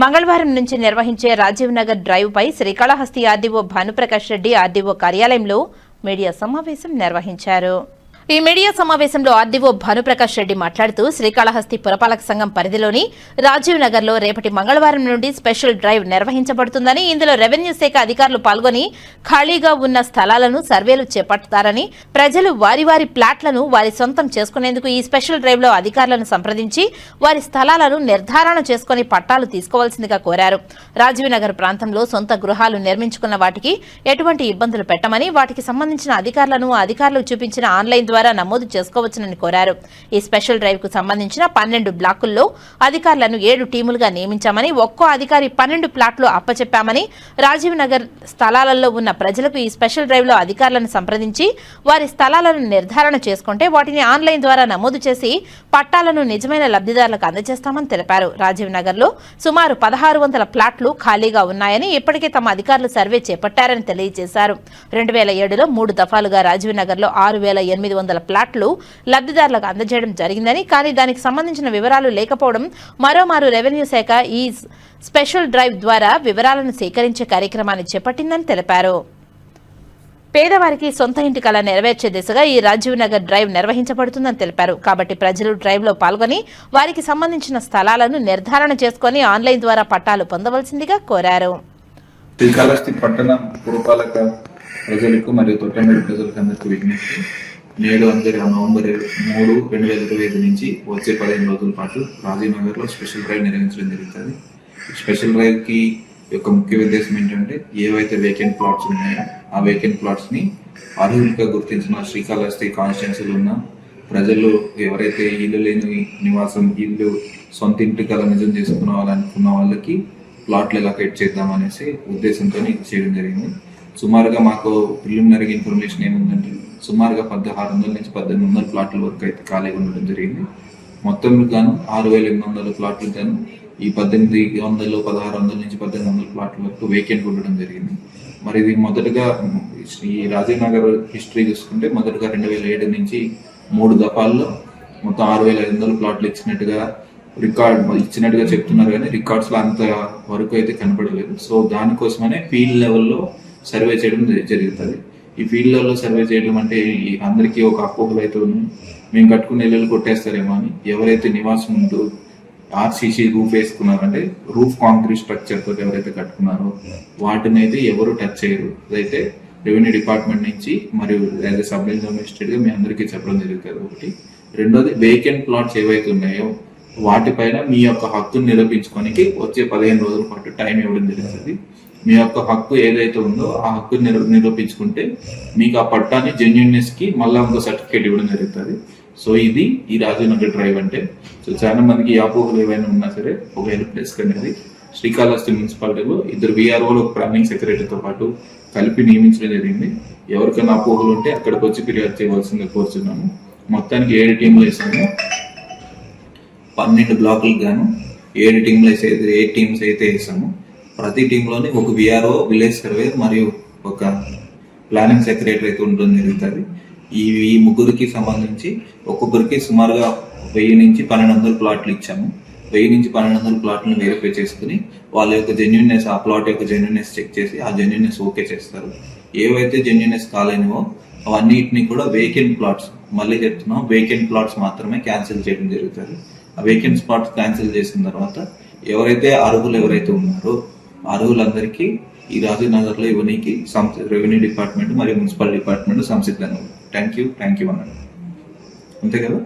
మంగళవారం నుంచి నిర్వహించే రాజీవ్ నగర్ డ్రైవ్ పై శ్రీకాళహస్తి ఆర్డీఓ భానుప్రకాష్ రెడ్డి ఆర్డీఓ కార్యాలయంలో మీడియా సమావేశం నిర్వహించారు. ఈ మీడియా సమావేశంలో ఆర్డీఓ భానుప్రకాష్ రెడ్డి మాట్లాడుతూ శ్రీకాళహస్తి పురపాలక సంఘం పరిధిలోని రాజీవ్ నగర్లో రేపటి మంగళవారం నుండి స్పెషల్ డ్రైవ్ నిర్వహించబడుతుందని ఇందులో రెవెన్యూ శాఖ అధికారులు పాల్గొని ఖాళీగా ఉన్న స్థలాలను సర్వేలు చేపడతారని ప్రజలు వారి వారి ప్లాట్లను వారి సొంతం చేసుకునేందుకు ఈ స్పెషల్ డ్రైవ్లో అధికారులను సంప్రదించి వారి స్థలాలను నిర్ధారణ చేసుకుని పట్టాలు తీసుకోవాల్సిందిగా కోరారు. రాజీవ్ నగర్ ప్రాంతంలో సొంత గృహాలు నిర్మించుకున్న వాటికి ఎటువంటి ఇబ్బందులు పెట్టమని వాటికి సంబంధించిన అధికారులను అధికారులు చూపించిన ఆన్లైన్ ద్వారా నమోదు చేసుకోవచ్చునని కోరారు. ఈ స్పెషల్ డ్రైవ్కు సంబంధించిన పన్నెండు బ్లాకుల్లో అధికారులను ఏడు టీములుగా నియమించామని ఒక్కో అధికారి పన్నెండు ప్లాట్లు అప్పచెప్పామని రాజీవ్ నగర్ స్థలాలలో ఉన్న ప్రజలకు ఈ స్పెషల్ డ్రైవ్లో అధికారులను సంప్రదించి వారి స్థలాలను నిర్ధారణ చేసుకుంటే వాటిని ఆన్లైన్ ద్వారా నమోదు చేసి పట్టాలను నిజమైన లబ్ధిదారులకు అందజేస్తామని తెలిపారు. రాజీవ్ నగర్లో సుమారు పదహారు వందల ప్లాట్లు ఖాళీగా ఉన్నాయని ఇప్పటికే తమ అధికారులు సర్వే చేపట్టారని తెలియజేశారు. రెండు వేల ఏడులో మూడు దఫాలుగా రాజీవ్ నగర్లో ఆరు వేల ఎనిమిది వందల ప్లాట్లు లబ్ధిదారులకు అందజేయడం జరిగిందని కానీ దానికి సంబంధించిన వివరాలు లేకపోవడం మరోమారు రెవెన్యూ శాఖ ఈ స్పెషల్ డ్రైవ్ ద్వారా వివరాలను సేకరించే కార్యక్రమాన్ని చేపట్టిందని తెలిపారు. పేదవారికి సొంత ఇంటి కళ నెరవేర్చే దిశగా ఈ రాజీవ్ నగర్ డ్రైవ్ నిర్వహించబడుతుందని తెలిపారు. కాబట్టి ప్రజలు డ్రైవ్లో పాల్గొని వారికి సంబంధించిన స్థలాలను నిర్ధారణ చేసుకుని ఆన్లైన్ ద్వారా పట్టాలు పొందవలసిందిగా కోరారు. శ్రీకాళహస్తి పట్టణ పురపాలక ప్రజలకు మరియు తొట్టమేడు ప్రజలకు అందరికీ విజ్ఞప్తి. నేడు అందరి నవంబర్ మూడు రెండు వేల ఇరవై ఐదు నుంచి వచ్చే పదిహేను రోజుల పాటు రాజీవ్ నగర్ స్పెషల్ డ్రైవ్ నిర్వహించడం జరుగుతుంది. స్పెషల్ డ్రైవ్కి యొక్క ముఖ్య ఉద్దేశం ఏంటంటే ఏవైతే వేకెంట్ ప్లాట్స్ ఉన్నాయో ఆ వేకెంట్ ప్లాట్స్ని అర్హులుగా గుర్తించిన శ్రీకాళహస్తి కాన్స్టిట్యున్సీలో ఉన్న ప్రజలు ఎవరైతే ఇల్లు లేని నివాసం ఇల్లు సొంత ఇంటి కల నిజం చేసుకున్నావాలనుకున్న వాళ్ళకి ప్లాట్లు ఎలా కట్ చేద్దాం అనేసి ఉద్దేశంతో చేయడం జరిగింది. సుమారుగా మాకు ప్రిలిమినరీ ఇన్ఫర్మేషన్ ఏముందంటే సుమారుగా పదహారు వందల నుంచి పద్దెనిమిది వందల ప్లాట్ల వరకు అయితే ఖాళీగా ఉండడం జరిగింది. మొత్తం గాను ఆరు వేల ఎనిమిది వందల ప్లాట్లు గాను ఈ పద్దెనిమిది వందలు పదహారు వందల నుంచి పద్దెనిమిది వందల ప్లాట్ల వరకు వేకెంట్ ఉండడం జరిగింది. మరి ఇది మొదటగా ఈ రాజీవ్ నగర్ హిస్టరీ చూసుకుంటే మొదటగా రెండు వేల ఏడు నుంచి మూడు దఫాల్లో మొత్తం ఆరు వేల ఐదు వందల ప్లాట్లు ఇచ్చినట్టుగా రికార్డ్ ఇచ్చినట్టుగా చెప్తున్నారు కానీ రికార్డ్స్లో అంత వరకు అయితే కనపడలేదు. సో దానికోసమనే ఫీల్డ్ లెవెల్లో సర్వే చేయడం జ- జరుగుతుంది. ఈ ఫీల్డ్ లెవెల్లో సర్వే చేయడం అంటే అందరికీ ఒక అపోహలు అయితే మేము కట్టుకునే ఇళ్ళు కొట్టేస్తారేమో అని ఎవరైతే నివాసం ఉంటూ ఆర్సీసీ రూఫ్ వేసుకున్నారు అంటే రూఫ్ కాంక్రీట్ స్ట్రక్చర్తో ఎవరైతే కట్టుకున్నారో వాటిని అయితే ఎవరు టచ్ చేయరు. అదైతే రెవెన్యూ డిపార్ట్మెంట్ నుంచి మరియు యాజ్ ఎ సబ్ ఇన్ఫర్మేషన్గా మీ అందరికీ చెప్పడం జరుగుతుంది. ఒకటి. రెండోది వేకెంట్ ప్లాట్స్ ఏవైతే ఉన్నాయో వాటిపైన మీ యొక్క హక్కును నిరూపించుకోనికి వచ్చే పదిహేను రోజుల పాటు టైం ఇవ్వడం జరుగుతుంది. మీ యొక్క హక్కు ఏదైతే ఉందో ఆ హక్కు నిరూ- నిరూపించుకుంటే మీకు ఆ పట్టాన్ని జెన్యున్నెస్కి మళ్ళా ఇంకో సర్టిఫికేట్ ఇవ్వడం జరుగుతుంది. సో ఇది ఈ రాజనగర్ డ్రైవ్ అంటే. సో చాలా మందికి ఈ అపోహలు ఏవైనా ఉన్నా సరే ఒక హెల్ప్ డెస్క్ అనేది శ్రీకాళహస్తి మున్సిపాలిటీలో ఇద్దరు విఆర్ఓలు ప్లానింగ్ సెక్రటరీతో పాటు కలిపి నియమించడం జరిగింది. ఎవరికైనా అపోహలు ఉంటే అక్కడికి వచ్చి ఫిర్యాదు చేయవలసిందిగా కోరుతున్నాము మొత్తానికి ఏడు టీంలు వేసాము. పన్నెండు బ్లాకులకు గాను ఏడు టీంలు అయితే ఏ టీమ్స్ అయితే వేసాము. ప్రతి టీంలోని ఒక విఆర్ఓ విలేజ్ సర్వేర్ మరియు ఒక ప్లానింగ్ సెక్రటరీ అయితే ఉండడం జరుగుతుంది. ఈ ఈ ముగ్గురికి సంబంధించి ఒక్కొక్కరికి సుమారుగా వెయ్యి నుంచి పన్నెండు వందల ప్లాట్లు ఇచ్చాము. వెయ్యి నుంచి పన్నెండు వందల ప్లాట్లను వెరిఫై చేసుకుని వాళ్ళ యొక్క జెన్యున్నెస్ ఆ ప్లాట్ యొక్క జెన్యున్నెస్ చెక్ చేసి ఆ జెన్యున్నెస్ ఓకే చేస్తారు. ఏవైతే జెన్యున్నెస్ కాలేనివో అవన్నిటిని కూడా వేకెంట్ ప్లాట్స్ మళ్ళీ చెప్తున్నాం వేకెంట్ ప్లాట్స్ మాత్రమే క్యాన్సిల్ చేయడం జరుగుతుంది. ఆ వేకెంట్ ప్లాట్స్ క్యాన్సిల్ చేసిన తర్వాత ఎవరైతే అర్హులు ఎవరైతే ఉన్నారో అర్హులందరికీ ఈ రాజనగర్లో ఇవ్వనీకి రెవెన్యూ డిపార్ట్మెంట్ మరియు మున్సిపల్ డిపార్ట్మెంట్ సంసిద్ధంగా థ్యాంక్ యూ థ్యాంక్ యూ అన్నాడు. అంతే కదా?